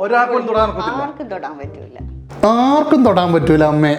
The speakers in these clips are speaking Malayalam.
ഒരാൾക്കും തൊടാൻ ആർക്കും തൊടാൻ പറ്റൂല. ആർക്കും തൊടാൻ പറ്റൂല അമ്മേ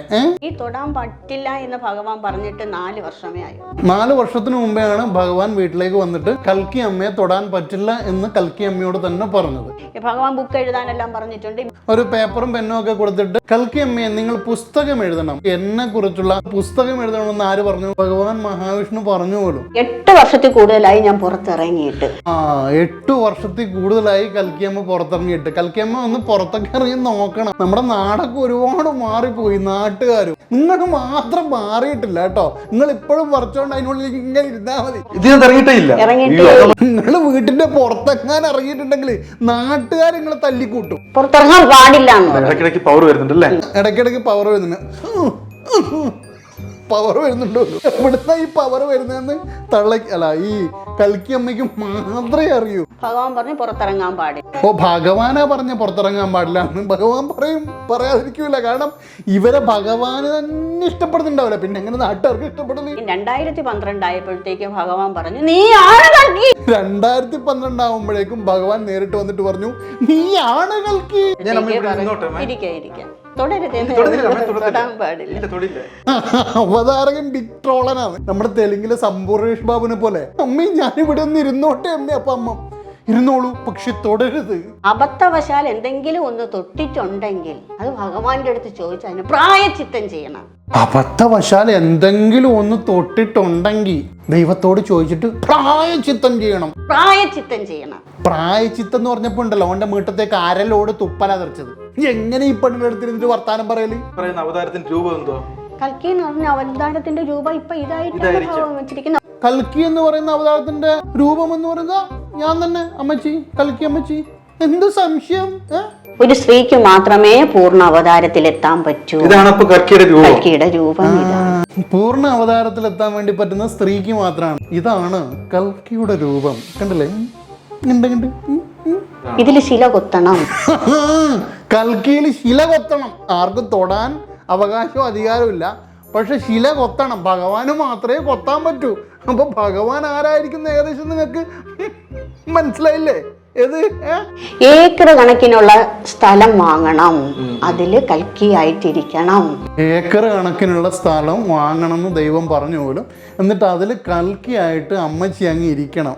ഈ തൊടാൻ പറ്റില്ല എന്ന് ഭഗവാൻ പറഞ്ഞിട്ട് നാല് വർഷമേ ആയു. നാല് വർഷത്തിന് മുമ്പെയാണ് ഭഗവാൻ വീട്ടിലേക്ക് വന്നിട്ട് കൽക്കി അമ്മയെ തൊടാൻ പറ്റില്ല എന്ന് കൽക്കി അമ്മയോട് തന്നെ പറഞ്ഞത്. ഭഗവാൻ ബുക്ക് എഴുതാനെല്ലാം പറഞ്ഞിട്ടുണ്ട്. ഒരു പേപ്പറും പെന്നും ഒക്കെ കൊടുത്തിട്ട് കൽക്കി അമ്മയെ നിങ്ങൾ പുസ്തകം എഴുതണം. എന്നെ കുറിച്ചുള്ള പുസ്തകം എഴുതണമെന്ന് ആര് പറഞ്ഞു? ഭഗവാൻ മഹാവിഷ്ണു പറഞ്ഞു പോലും. എട്ട് വർഷത്തിൽ കൂടുതലായി ഞാൻ പുറത്തിറങ്ങിയിട്ട്. ആ എട്ടു വർഷത്തിൽ കൂടുതലായി കൽക്കിയമ്മ പുറത്തിറങ്ങിയിട്ട്. കൽക്കിയമ്മ ഒന്ന് പുറത്തൊക്കെ ഇറങ്ങി നോക്കണം. നമ്മുടെ നാടൊക്കെ ഒരുപാട് മാറിപ്പോയി നാട്ടുകാരും. നിങ്ങൾക്ക് മാത്രം മാറിയിട്ടില്ല കേട്ടോ. നിങ്ങൾ ഇപ്പോഴും പറിച്ചോണ്ട് അതിനുള്ളിൽ ഇങ്ങനെ ഇരുന്നാ മതി. ഇത് ഞാൻ ഇല്ല ഇറങ്ങിയിട്ട് നിങ്ങൾ വീട്ടിന്റെ പുറത്തെങ്ങാൻ ഇറങ്ങിയിട്ടുണ്ടെങ്കിൽ നാട്ടുകാർ നിങ്ങളെ തല്ലിക്കൂട്ടും. പുറത്തിറങ്ങാൻ പാടില്ല ഇടയ്ക്കിടയ്ക്ക് പവർ വരുന്നുണ്ടല്ലേ? ഇടയ്ക്കിടയ്ക്ക് പവർ വരുന്നുണ്ട്. പവർ വരുന്നുണ്ടോ? ഇവിടുന്ന ഈ പവർ വരുന്നതെന്ന് തള്ള അല്ല ഈ കൽക്കി അമ്മയ്ക്ക് മാത്രമേ അറിയൂ. ഭഗവാൻ പറഞ്ഞു പുറത്തിറങ്ങാൻ പാടില്ല. ഓ ഭഗവാനാ പറഞ്ഞ പുറത്തിറങ്ങാൻ പാടില്ല. എന്ന് ഭഗവാൻ പറയും പറയാതിരിക്കൂല. കാരണം ഇവരെ ഭഗവാന് തന്നെ ഇഷ്ടപ്പെടുന്നുണ്ടാവില്ല. പിന്നെ എങ്ങനെ നാട്ടുകാർക്ക് ഇഷ്ടപ്പെടുന്നു? രണ്ടായിരത്തി പന്ത്രണ്ട് ആയപ്പോഴത്തേക്ക് ഭഗവാൻ പറഞ്ഞു നീ ആണ് കൽക്കി. രണ്ടായിരത്തി പന്ത്രണ്ടാവുമ്പോഴേക്കും ഭഗവാൻ നേരിട്ട് വന്നിട്ട് പറഞ്ഞു നീ ആണ് കൽക്കി. ഇരിക്കാം ഇരിക്കാം. അവതാരകൻ ബിഗ് ട്രോളനാണ് നമ്മുടെ തെലുങ്കിലെ സമ്പൂർണേഷ് ബാബുനെ പോലെ. അമ്മ ഞാൻ ഇവിടെ ഒന്ന് ഇരുന്നോട്ടെ അമ്മ അപ്പൊ അമ്മ. ഇരുന്നോളൂ പക്ഷെ തുടരുത് അബദ്ധവശാൽ എന്തെങ്കിലും ഒന്ന് തൊട്ടിട്ടുണ്ടെങ്കിൽ അത് ഭഗവാന്റെ അടുത്ത് ചോദിച്ചാൽ അതിന് പ്രായച്ചിത്തം ചെയ്യണം. അബദ്ധവശാൽ എന്തെങ്കിലും ഒന്ന് തൊട്ടിട്ടുണ്ടെങ്കിൽ ദൈവത്തോട് ചോദിച്ചിട്ട് പ്രായച്ചിത്തം ചെയ്യണം. പ്രായച്ചിത്തം ചെയ്യണം. പ്രായച്ചിത്തം എന്ന് പറഞ്ഞപ്പോ ഉണ്ടല്ലോ അവന്റെ മീട്ടത്തേക്ക് അരലോട് തുപ്പല തെറിച്ചത്. എങ്ങനെ ഈ പെണ്ണിന്റെ അടുത്തിരുന്നിട്ട് വർത്താനം പറയൽ? പറയുന്ന അവതാരത്തിന്റെ രൂപം എന്തോ? കൽക്കി എന്ന് പറഞ്ഞ അവതാരത്തിന്റെ രൂപം ഇപ്പൊ ഇതായിട്ടാണ് ഇതായിരിക്കും. വെച്ചിരിക്കുന്നത്. കൽക്കി എന്ന് പറയുന്ന അവതാരത്തിന്റെ രൂപം എന്ന് പറയുന്നത് ഞാൻ തന്നെ അമ്മച്ചി കൽക്കി അമ്മച്ചി. എന്ത് സംശയം? ഒരു സ്ത്രീക്ക് മാത്രമേ പൂർണ അവതാരത്തിൽ എത്താൻ പറ്റൂ. ഇതാണ് ഇപ്പൊ കർക്കിയുടെ രൂപം. കൽക്കിയുടെ രൂപം പൂർണ അവതാരത്തിൽ എത്താൻ വേണ്ടി പറ്റുന്ന സ്ത്രീക്ക് മാത്രമാണ്. ഇതാണ് കൽക്കിയുടെ രൂപം. കണ്ടില്ലേ? ഇതിൽ ശില കൊത്തണം. കൽക്കിയിൽ ശില കൊത്തണം. ആർക്കും തൊടാൻ അവകാശവും അധികാരവും ഇല്ല. പക്ഷെ ശില കൊത്തണം. ഭഗവാന് മാത്രമേ കൊത്താൻ പറ്റൂ. അപ്പൊ ഭഗവാൻ ആരായിരിക്കും ഏകദേശം നിങ്ങൾക്ക് മനസ്സിലായില്ലേ? ഏത്? ഏക്കർ കണക്കിനുള്ള സ്ഥലം വാങ്ങണം. അതിൽ കൽക്കിയായിട്ടിരിക്കണം ഏക്കർ കണക്കിനുള്ള സ്ഥലം വാങ്ങണം എന്ന് ദൈവം പറഞ്ഞു പോലും. എന്നിട്ട് അതിൽ കൽക്കിയായിട്ട് അമ്മച്ചി അങ്ങ് ഇരിക്കണം.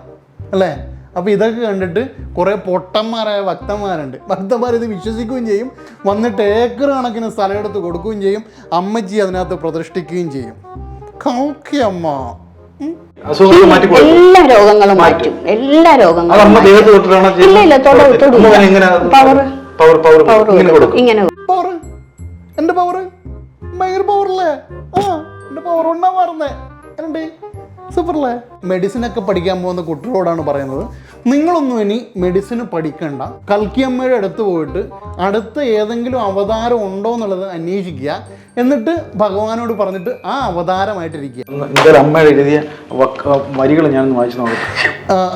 അല്ലേ? അപ്പോൾ ഇതൊക്കെ കണ്ടിട്ട് കുറേ പൊട്ടന്മാരായ ഭക്തന്മാരുണ്ട്. ഭക്തന്മാർ ഇത് വിശ്വസിക്കുകയും ചെയ്യും. വന്നിട്ട് ഏക്കർ കണക്കിന് സ്ഥലം എടുത്ത് കൊടുക്കുകയും ചെയ്യും. അമ്മച്ചി അതിനകത്ത് പ്രതിഷ്ഠിക്കുകയും ചെയ്യും. കൗക്കി അമ്മ. എല്ലാ രോഗങ്ങളും മാറ്റും. എല്ലാ രോഗങ്ങളും ഇല്ല പവർ പവർ പവർ ഇങ്ങനെ പവർ എന്റെ പവർ ഭയങ്കര പവറല്ലേ ആ എന്റെ പവർ ഉണ്ടാ മാറുന്നേ. എന്നുണ്ട് സൂപ്പറല്ലേ? മെഡിസിൻ ഒക്കെ പഠിക്കാൻ പോകുന്ന കുട്ടികളോടാണ് പറയുന്നത് നിങ്ങളൊന്നും ഇനി മെഡിസിന് പഠിക്കണ്ട. കൽക്കിയമ്മയുടെ അടുത്ത് പോയിട്ട് അടുത്ത ഏതെങ്കിലും അവതാരം ഉണ്ടോ എന്നുള്ളത് അന്വേഷിക്കുക. എന്നിട്ട് ഭഗവാനോട് പറഞ്ഞിട്ട് ആ അവതാരമായിട്ടിരിക്കുക. എന്റെ അമ്മ എഴുതിയ വരികൾ ഞാനൊന്ന് വായിച്ചു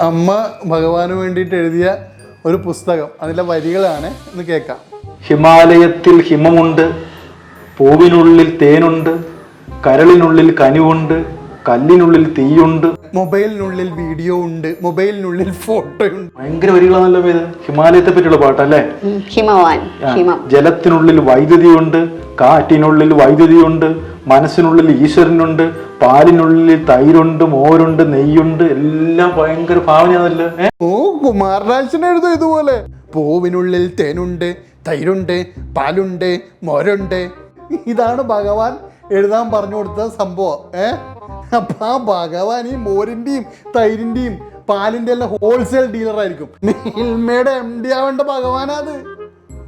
അമ്മ ഭഗവാന് വേണ്ടിയിട്ട് എഴുതിയ ഒരു പുസ്തകം. അതിലെ വരികളാണ്. എന്ന് കേൾക്കാം. ഹിമാലയത്തിൽ ഹിമമുണ്ട് പൂവിനുള്ളിൽ തേനുണ്ട് കരളിനുള്ളിൽ കനിവുണ്ട് കല്ലിനുള്ളിൽ തീയുണ്ട്. മൊബൈലിനുള്ളിൽ വീഡിയോ ഉണ്ട്. മൊബൈലിനുള്ളിൽ ഫോട്ടോ ഉണ്ട്. ഭയങ്കര വരികളാണല്ലോ ഇത്. ഹിമാലയത്തെ പറ്റിയുള്ള പാട്ടല്ലേ? ഹിമവാൻ ഹിമം. ജലത്തിനുള്ളിൽ വൈദ്യുതിയുണ്ട്. കാറ്റിനുള്ളിൽ വൈദ്യുതിയുണ്ട്. മനസ്സിനുള്ളിൽ ഈശ്വരനുണ്ട്. പാലിനുള്ളിൽ തൈരുണ്ട് മോരുണ്ട് നെയ്യുണ്ട്. എല്ലാം ഭയങ്കര ഭാവനയാണല്ലോ? ഓ കുമാരനാശൻ എഴുതും ഇതുപോലെ. പൂവിനുള്ളിൽ തേനുണ്ട് തൈരുണ്ട് പാലുണ്ട് മോരുണ്ട്. ഇതാണ് ഭഗവാൻ. എഴുതാൻ പറഞ്ഞു കൊടുത്ത സംഭവം ഏ? അപ്പൊ ആ ഭഗവാൻ ഈ മോരിന്റെയും തൈരിന്റെയും പാലിന്റെ എല്ലാം ഹോൾസെയിൽ ഡീലർ ആയിരിക്കും. നീൽമയുടെ എം ഡി ആവേണ്ട ഭഗവാനാത്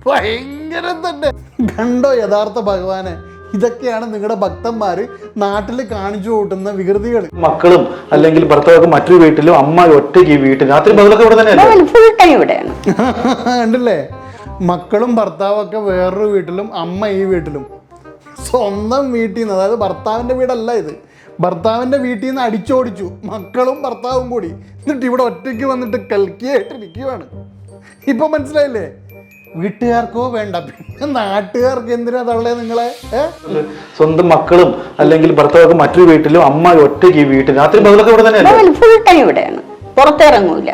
ഭയങ്കരം തന്നെ. കണ്ടോ യഥാർത്ഥ ഭഗവാനെ? ഇതൊക്കെയാണ് നിങ്ങളുടെ ഭക്തന്മാര് നാട്ടിൽ കാണിച്ചു കൂട്ടുന്ന വികൃതികൾ മക്കളും അല്ലെങ്കിൽ ഭർത്താവ് മറ്റൊരു വീട്ടിലും അമ്മ ഒറ്റയ്ക്ക് ഈ വീട്ടിൽ രാത്രി കണ്ടില്ലേ? മക്കളും ഭർത്താവൊക്കെ വേറൊരു വീട്ടിലും അമ്മ ഈ വീട്ടിലും. സ്വന്തം വീട്ടിൽ നിന്ന് അതായത് ഭർത്താവിന്റെ വീടല്ല ഇത്. ഭർത്താവിന്റെ വീട്ടിൽ നിന്ന് അടിച്ചോടിച്ചു. മക്കളും ഭർത്താവും കൂടി. എന്നിട്ട് ഇവിടെ ഒറ്റയ്ക്ക് വന്നിട്ട് കൽക്കിയായിട്ടിരിക്കുകയാണ് ഇപ്പം മനസ്സിലായില്ലേ? വീട്ടുകാർക്കോ വേണ്ട. പിന്നെ നാട്ടുകാർക്ക് എന്തിനാ തള്ളേ നിങ്ങളെ? സ്വന്തം മക്കളും അല്ലെങ്കിൽ ഭർത്താവൊക്കെ മറ്റൊരു വീട്ടിലും അമ്മ ഒറ്റയ്ക്ക് വീട്ടിൽ രാത്രി ഇവിടെ തന്നെയാണ് ഫുൾ ടൈം ഇവിടെയാണ്. പുറത്തിറങ്ങൂല.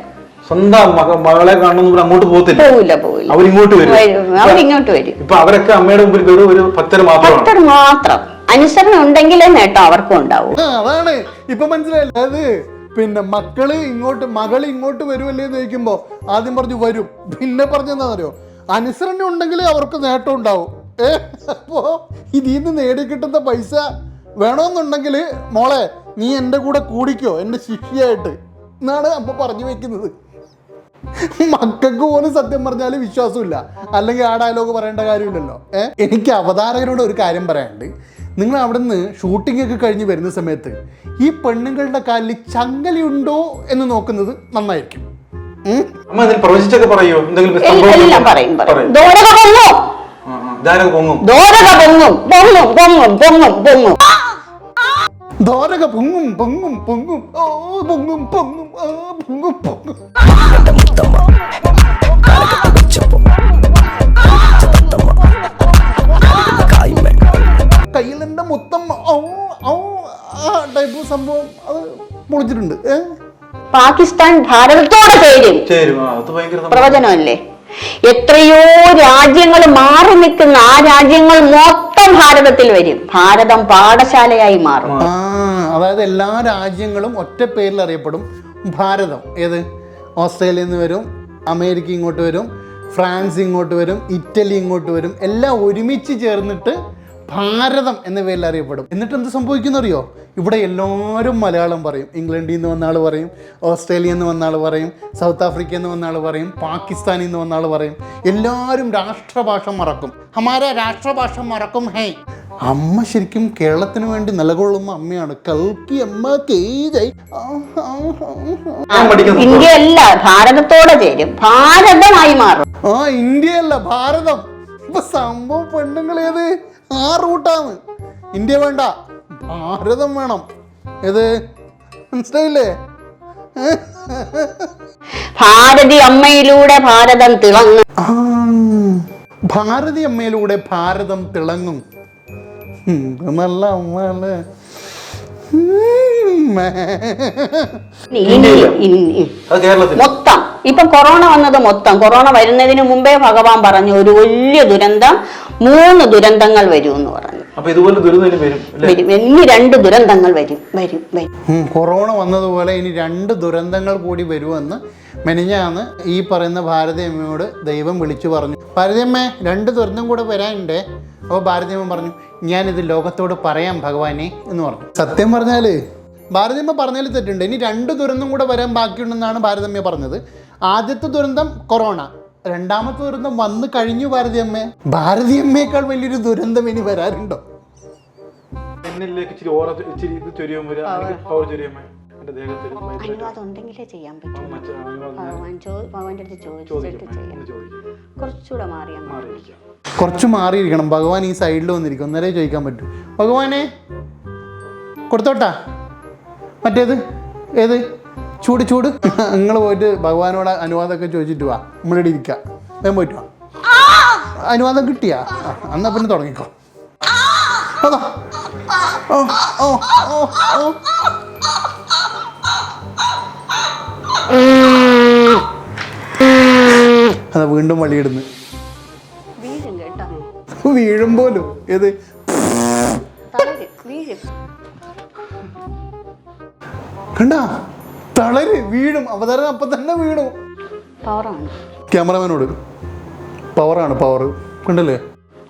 സ്വന്തം മക- മകളെ കാണണമെന്ന് അങ്ങോട്ട് പോകത്തില്ല. പോവില്ല പോവില്ല. അവരിങ്ങോട്ട് വരും. വരും. അവരിങ്ങോട്ട് വരും. ഇപ്പൊ അവരൊക്കെ അമ്മയുടെ മുമ്പിൽ വെറും ഒരു പത്തര മാത്രം മാത്രം. അനുസരണം ഉണ്ടെങ്കിലേ നേട്ടം അവർക്കും ഉണ്ടാവും. ആ, അതാണ്. ഇപ്പൊ മനസ്സിലായില്ല? അത് പിന്നെ മക്കൾ ഇങ്ങോട്ട് മകൾ ഇങ്ങോട്ട് വരുമല്ലേ എന്ന് ചോദിക്കുമ്പോ ആദ്യം പറഞ്ഞു വരും. പിന്നെ പറഞ്ഞെന്താണെന്നറിയോ അനുസരണ ഉണ്ടെങ്കിലേ അവർക്ക് നേട്ടം ഉണ്ടാവും. ഏ അപ്പോ ഇതിൽ നിന്ന് നേടിക്കിട്ടുന്ന പൈസ വേണമെന്നുണ്ടെങ്കിൽ മോളെ നീ എന്റെ കൂടെ കൂടിക്കോ എന്റെ ശിഷ്യായിട്ട് എന്നാണ് അപ്പൊ പറഞ്ഞു വെക്കുന്നത്. മക്കൾക്ക് പോലും സത്യം പറഞ്ഞാൽ വിശ്വാസമില്ല. അല്ലെങ്കിൽ ആ ഡയലോഗ് പറയേണ്ട കാര്യമില്ലല്ലോ. ഏ? എനിക്ക് അവതാരകരോട് ഒരു കാര്യം പറയാനുണ്ട്. നിങ്ങൾ അവിടെ നിന്ന് ഷൂട്ടിംഗ് ഒക്കെ കഴിഞ്ഞ് വരുന്ന സമയത്ത് ഈ പെണ്ണുങ്ങളുടെ കാലിൽ ചങ്ങലയുണ്ടോ എന്ന് നോക്കുന്നത് നന്നായിരിക്കും. ഉം? അമ്മ ഇതിൽ പ്രവചിച്ചൊക്കെ പറയോ? എന്തെങ്കിലും സംഭവം എല്ലാം പറയും പറയും. പറയും. ദോരക പൊങ്ങും. ദോരക പൊങ്ങും. പൊങ്ങും പൊങ്ങും പൊങ്ങും പൊങ്ങും ദോരക പൊങ്ങും പൊങ്ങും പൊങ്ങും. ഓ പൊങ്ങും പൊങ്ങും ഓ പൊങ്ങും പൊങ്ങും. കയ്യിൽ എന്റെ മൊത്തം ഔ ഔ ആ ടൈപ്പ് സംഭവം അത് പൊളിച്ചിട്ടുണ്ട് പാകിസ്ഥാൻ ഭാരതത്തോടെ ചേരും. പ്രവചനമല്ലേ? എത്രയോ രാജ്യങ്ങൾ മാറി നിൽക്കുന്ന ആ രാജ്യങ്ങൾ മൊത്തം ഭാരതത്തിൽ വരും. ഭാരതം പാഠശാലയായി മാറും. ആ അതായത് എല്ലാ രാജ്യങ്ങളും ഒറ്റ പേരിൽ അറിയപ്പെടും. ഭാരതം. ഏത്? ഓസ്ട്രേലിയയിൽ നിന്ന് വരും അമേരിക്ക ഇങ്ങോട്ട് വരും ഫ്രാൻസ് ഇങ്ങോട്ട് വരും ഇറ്റലി ഇങ്ങോട്ട് വരും എല്ലാം ഒരുമിച്ച് ചേർന്നിട്ട് ഭാരതം എന്ന പേരിൽ അറിയപ്പെടും. എന്നിട്ട് എന്ത് സംഭവിക്കുന്നു അറിയോ ഇവിടെ എല്ലാവരും മലയാളം പറയും. ഇംഗ്ലണ്ടിൽ നിന്ന് വന്ന ആൾ പറയും ഓസ്ട്രേലിയയിൽ നിന്ന് വന്ന ആൾ പറയും സൗത്ത് ആഫ്രിക്കയിൽ നിന്ന് വന്ന ആൾ പറയും പാകിസ്ഥാനിൽ നിന്ന് വന്ന ആൾ പറയും. എല്ലാവരും രാഷ്ട്രഭാഷ മറക്കും. ഹമാര രാഷ്ട്രഭാഷ മറക്കും ഹേ. അമ്മ ശരിക്കും കേരളത്തിന് വേണ്ടി നിലകൊള്ളുന്ന അമ്മയാണ്. കൽക്കി അമ്മ ഇന്ത്യയല്ല ഭാരതത്തോടെ ചേരും. ഭാരതമായി മാറും. ആ ഇന്ത്യയല്ല ഭാരതം. ഇപ്പൊ സംഭവം പെണ്ണുങ്ങൾ ഏത്? ആ റൂട്ടാണ്. ഇന്ത്യ വേണ്ട ഭാരതം വേണം. ഏത്? മനസ്സിലായില്ലേ? ഭാരതി അമ്മയിലൂടെ ഭാരതം തിളങ്ങും. ഭാരതി അമ്മയിലൂടെ ഭാരതം തിളങ്ങും. നല്ല മൊത്തം. ഇപ്പൊ കൊറോണ വന്നത് മൊത്തം. കൊറോണ വരുന്നതിന് മുമ്പേ ഭഗവാൻ പറഞ്ഞു ഒരു വലിയ ദുരന്തം മൂന്ന് ദുരന്തങ്ങൾ വരും എന്ന് പറഞ്ഞു. അപ്പൊ ഇതുപോലെ ദുരിതം ഇനി വരും അല്ലേ? വരും. ഇനി രണ്ട് ദുരന്തങ്ങൾ വരും വരും വരും. ഉം, കൊറോണ വന്നതുപോലെ ഇനി രണ്ട് ദുരന്തങ്ങൾ കൂടി വരുമെന്ന് മെനിഞ്ഞാന്ന് ഈ പറയുന്ന ഭാരതിയമ്മയോട് ദൈവം വിളിച്ചു പറഞ്ഞു. ഭാരതിയമ്മ രണ്ട് ദുരന്തം കൂടെ വരാനുണ്ടേ? അപ്പോൾ ഭാരതിയമ്മ പറഞ്ഞു ഞാനിത് ലോകത്തോട് പറയാം ഭഗവാനെ എന്ന് പറഞ്ഞു. സത്യം പറഞ്ഞാൽ ഭാരതിയമ്മ പറഞ്ഞതിൽ തെറ്റുണ്ട്. ഇനി രണ്ട് ദുരന്തം കൂടെ വരാൻ ബാക്കിയുണ്ടെന്നാണ് ഭാരതമ്മ പറഞ്ഞത്. ആദ്യത്തെ ദുരന്തം കൊറോണ. രണ്ടാമത്തെ ദുരന്തം വന്നു കഴിഞ്ഞു ഭാരതിയമ്മ. ഭാരതിയമ്മയേക്കാൾ വലിയൊരു ദുരന്തം ഇനി വരാറുണ്ടോ? എന്നിലേക്ക് ഇച്ചിരി ഓറ ഇച്ചിരി ഇത് പവർ ചൊരിയുമ്പോ എന്റെ ദേഹത്തിൽ അനുവാദം ഉണ്ടെങ്കിലേ ചെയ്യാൻ പറ്റും. ഭഗവാന്റെ അടുത്ത് ചോദിച്ചിട്ട് ചെയ്യാം. കുറച്ചുകൂടെ മാറിയാൽ കുറച്ച് മാറിയിരിക്കണം. ഭഗവാൻ ഈ സൈഡിൽ വന്നിരിക്കും. അന്നേരം ചോദിക്കാൻ പറ്റും. ഭഗവാനെ കൊടുത്തോട്ടാ. മറ്റേത്? ഏത്? ചൂട് ചൂട്. നിങ്ങൾ പോയിട്ട് ഭഗവാനോട് അനുവാദമൊക്കെ ചോദിച്ചിട്ട് വാ. നമ്മളിവിടെ ഇരിക്കാം. ഞാൻ പോയിട്ട് വാ. അനുവാദം കിട്ടിയാ? അന്നാ എന്നാ പിന്നെ തുടങ്ങിക്കോ. അതോ ഓ ഓ ഓ ഓ. അതാ വീണ്ടും വളിയിടുന്നു പോലും ഏത്? കണ്ട? തളര് വീഴും. അവതാരം അപ്പം തന്നെ വീണു. പവറാണ് ക്യാമറമാനോട്. പവറാണ് പവർ കണ്ടല്ലേ?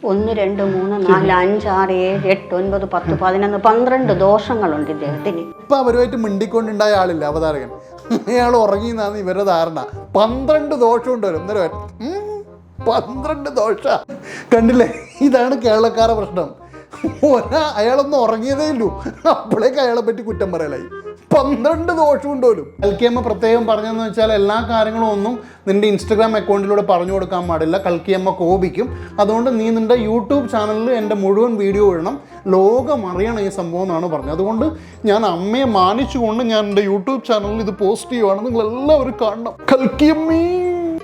ഒന്ന് രണ്ട് മൂന്ന് നാല് അഞ്ച് ആറ് ഏഴ് എട്ട് ഒൻപത് പത്ത് പതിനൊന്ന് പന്ത്രണ്ട് ദോഷങ്ങളുണ്ട് ഇദ്ദേഹത്തിന്. ഇപ്പൊ അവരുമായിട്ട് മിണ്ടിക്കൊണ്ടുണ്ടായ ആളില്ല അവതാരകൻ. അയാൾ ഉറങ്ങി എന്നാണ് ഇവരുടെ ധാരണ. പന്ത്രണ്ട് ദോഷം ഉണ്ട് വരും അന്നേരം പന്ത്രണ്ട് ദോഷ. കണ്ടില്ലേ? ഇതാണ് കേരളക്കാരുടെ പ്രശ്നം. ഒരാ അയാളൊന്നും ഉറങ്ങിയതേ ഇല്ലൂ. അപ്പോഴേക്ക് അയാളെ പറ്റി കുറ്റം പറയലായി. പന്ത്രണ്ട് ദോഷം ഉണ്ടോലും കൽക്കിയമ്മ പ്രത്യേകം പറഞ്ഞതെന്ന് വെച്ചാൽ എല്ലാ കാര്യങ്ങളും ഒന്നും നിന്റെ ഇൻസ്റ്റഗ്രാം അക്കൗണ്ടിലൂടെ പറഞ്ഞു കൊടുക്കാൻ പാടില്ല. കൽക്കിയമ്മ കോപിക്കും. അതുകൊണ്ട് നീ നിന്റെ യൂട്യൂബ് ചാനലിൽ എന്റെ മുഴുവൻ വീഡിയോ ഇടണം. ലോകം അറിയണം ഈ സംഭവം എന്നാണ് പറഞ്ഞത്. അതുകൊണ്ട് ഞാൻ അമ്മയെ മാനിച്ചുകൊണ്ട് ഞാൻ എന്റെ യൂട്യൂബ് ചാനലിൽ ഇത് പോസ്റ്റ് ചെയ്യുവാണ്. നിങ്ങൾ എല്ലാവരും കാണണം. കൽക്കിയമ്മേ.